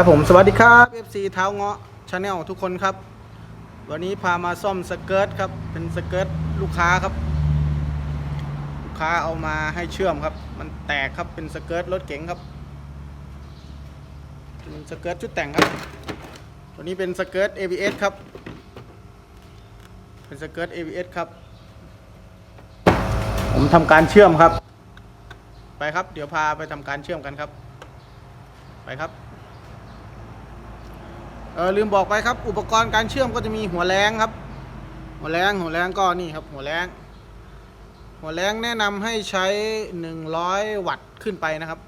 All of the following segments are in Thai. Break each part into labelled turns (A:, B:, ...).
A: ครับผมสวัสดีครับ FC เท้าเงาะชาแนลทุกคนครับ วันนี้พามาซ่อมสเกิร์ตครับ เป็นสเกิร์ตลูกค้าครับ ลูกค้าเอามาให้เชื่อมครับ มันแตกครับเป็นสเกิร์ตรถเก๋งครับเป็นสเกิร์ตชุดแต่งครับ ตัวนี้เป็นสเกิร์ต ABS ครับ เป็นสเกิร์ต ABS ครับ ผมทำการเชื่อมครับ ไปครับ เดี๋ยวพาไปทำการเชื่อมกันครับ ไปครับ เออลืมบอกไปครับ อุปกรณ์การเชื่อมก็จะมีหัวแรงครับ หัวแรงหัวแรงก็นี่ครับ หัวแรงหัวแรงแนะนำให้ใช้ 100 วัตต์ขึ้นไปนะครับ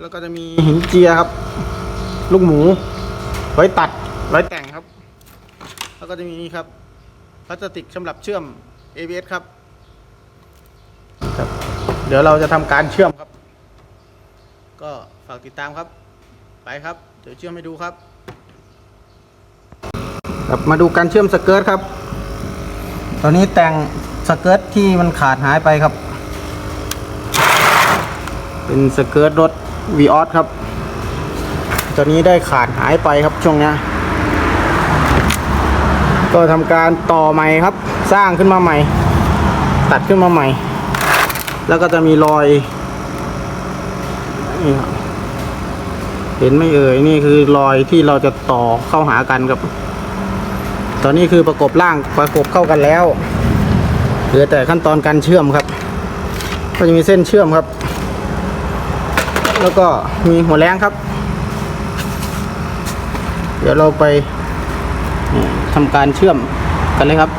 A: แล้วก็จะมีหินเจียครับ ลูกหมู ไว้ตัด ไว้แต่งครับ แล้วก็จะมีนี่ครับ พลาสติกสำหรับเชื่อม ABS ครับครับเดี๋ยวเราจะทำการเชื่อมครับ ก็ฝากติดตามครับ ไปครับ ดี๋ยวเชื่อมให้ดูครับครับมาดูการเชื่อมสเกิร์ตครับ ตอนนี้แต่งสเกิร์ตที่มันขาดหายไปครับ เป็นสเกิร์ตรถวีออสครับ ตอนนี้ได้ขาดหายไปครับช่วงนี้ก็ทำการต่อใหม่ครับ สร้างขึ้นมาใหม่ ตัดขึ้นมาใหม่ แล้วก็จะมีรอยนี่ครับ เห็นไม่เอ่ยนี่คือรอยที่เราจะต่อเข้าหากันครับ ตอนนี้คือประกบล่างประกบเข้ากันแล้ว เหลือแต่ขั้นตอนการเชื่อมครับ ก็จะมีเส้นเชื่อมครับ แล้วก็มีหัวแรงครับ เดี๋ยวเราไปทำการเชื่อมกันเลยครับ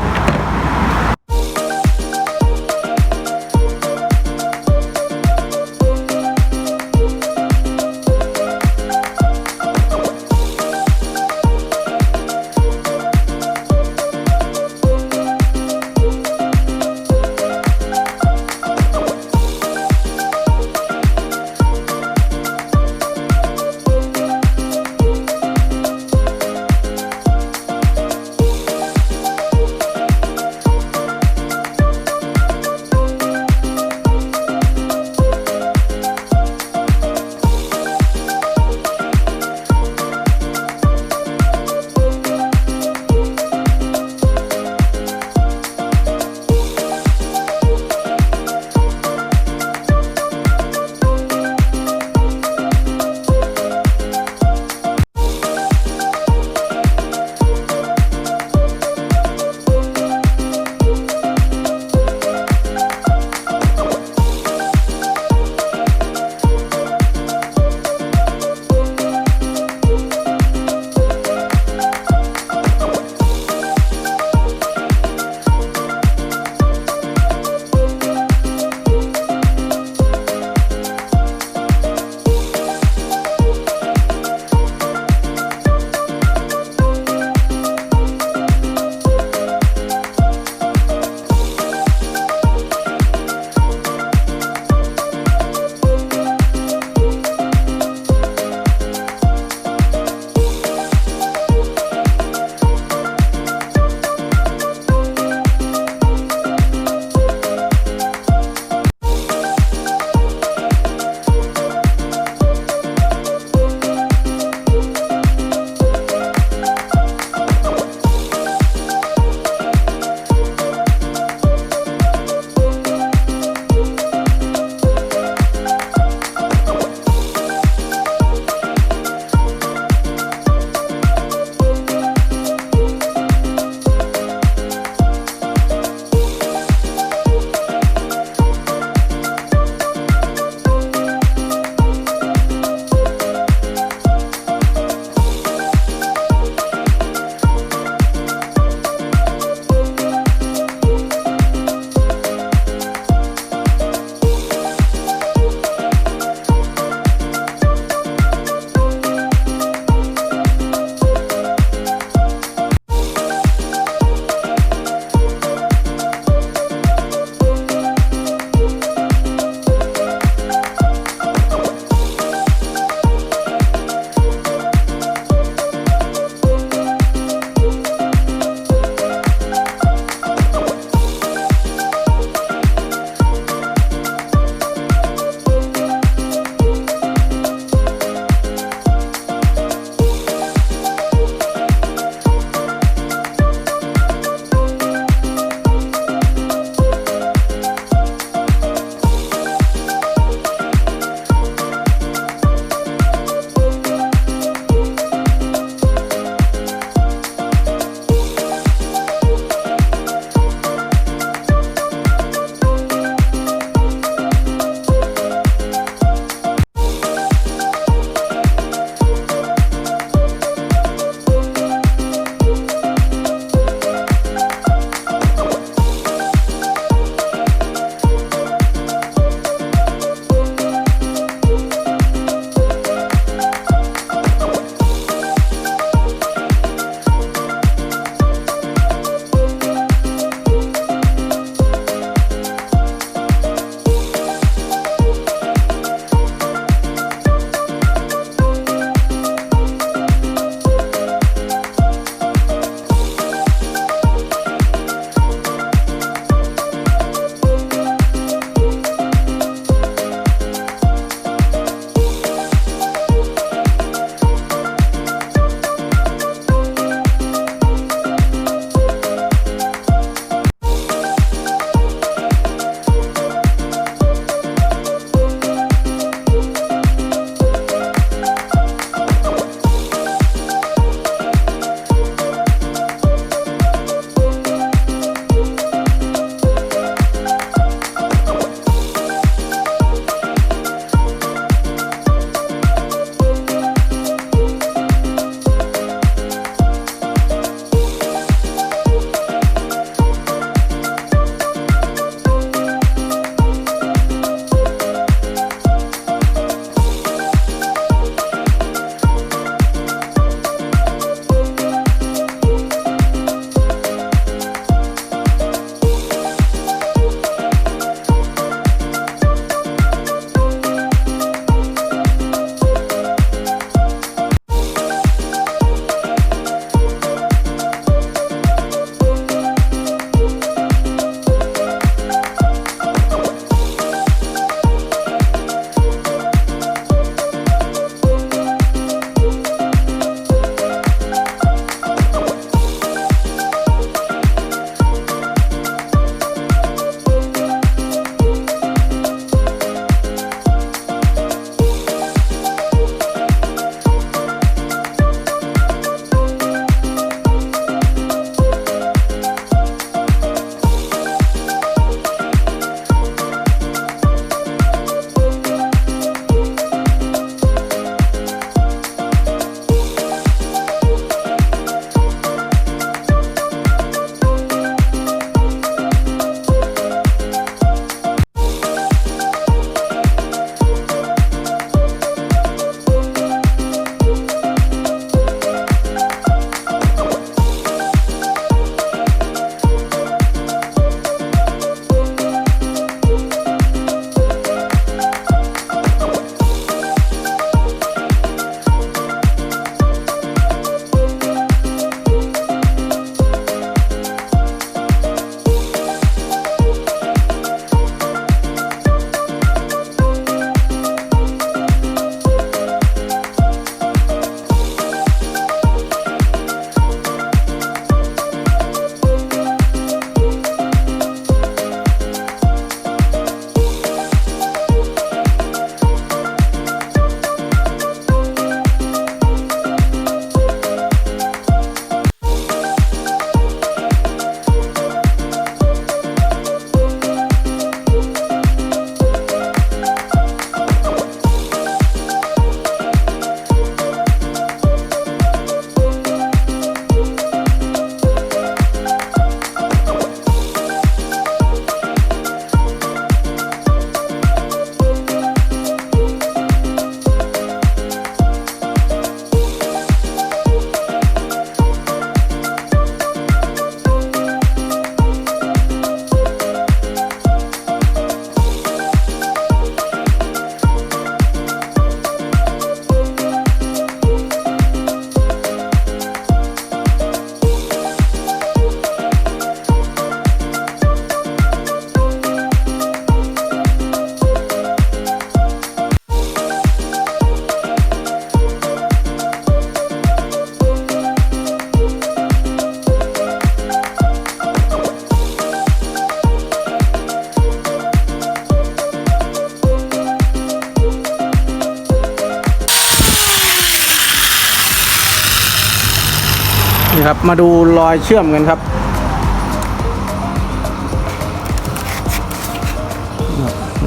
A: นี่ครับ มาดูรอยเชื่อมกันครับ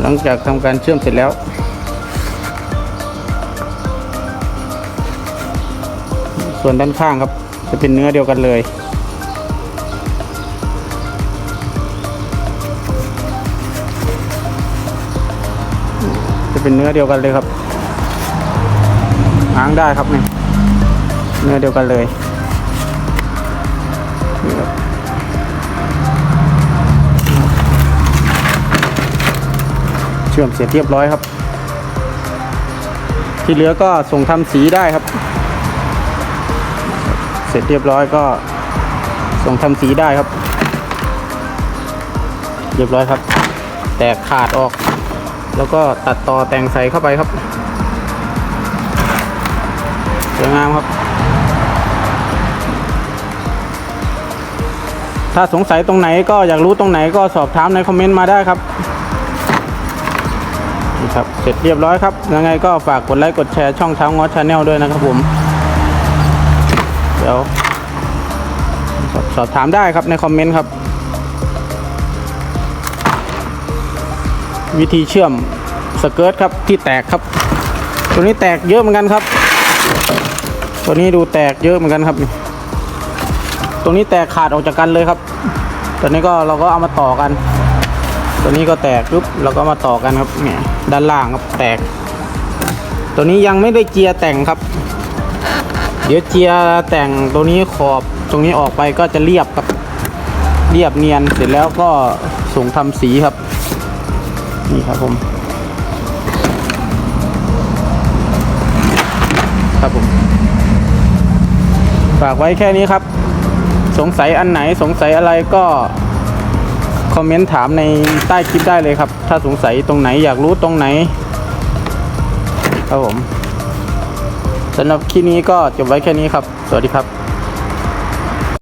A: หลังจากทำการเชื่อมเสร็จแล้วส่วนด้านข้างครับ จะเป็นเนื้อเดียวกันเลย จะเป็นเนื้อเดียวกันเลยครับง้างได้ครับนี่เนื้อเดียวกันเลย เชื่อมเสร็จเรียบร้อยครับ ที่เหลือก็ส่งทำสีได้ครับ เสร็จเรียบร้อยก็ส่งทำสีได้ครับ เรียบร้อยครับ แตกขาดออก แล้วก็ตัดต่อแต่งใส่เข้าไปครับสวยงามครับ ถ้าสงสัยตรงไหนก็อยากรู้ตรงไหนก็สอบถามในคอมเมนต์มาได้ครับ นี่ครับเสร็จเรียบร้อยครับ ยังไงก็ฝากกดไลค์กดแชร์ช่องเท้างอชาแนลด้วยนะครับผมเดี๋ยวสอบถามได้ครับในคอมเมนต์ครับ วิธีเชื่อมสเกิร์ตครับที่แตกครับ ตัวนี้แตกเยอะเหมือนกันครับ ตัวนี้ดูแตกเยอะเหมือนกันครับนี่ตรงนี้แตกขาดออกจากกันเลยครับตัวนี้ก็เราก็เอามาต่อกัน ตัวนี้ก็แตกปุ๊บเราก็มาต่อกันครับเนี่ยด้านล่างครับแตก ตัวนี้ยังไม่ได้เจียแต่งครับ เดี๋ยวเจียแต่งตัวนี้ขอบตรงนี้ออกไปก็จะเรียบครับเรียบเนียนเสร็จแล้วก็ส่งทำสีครับ นี่ครับผมครับผมฝากไว้แค่นี้ครับ สงสัยอันไหนสงสัยอะไรก็ คอมเมนต์ถามในใต้คลิปได้เลยครับ ถ้าสงสัยตรงไหนอยากรู้ตรงไหน ครับผมสำหรับคลิปนี้ก็จบไว้แค่นี้ครับ สวัสดีครับ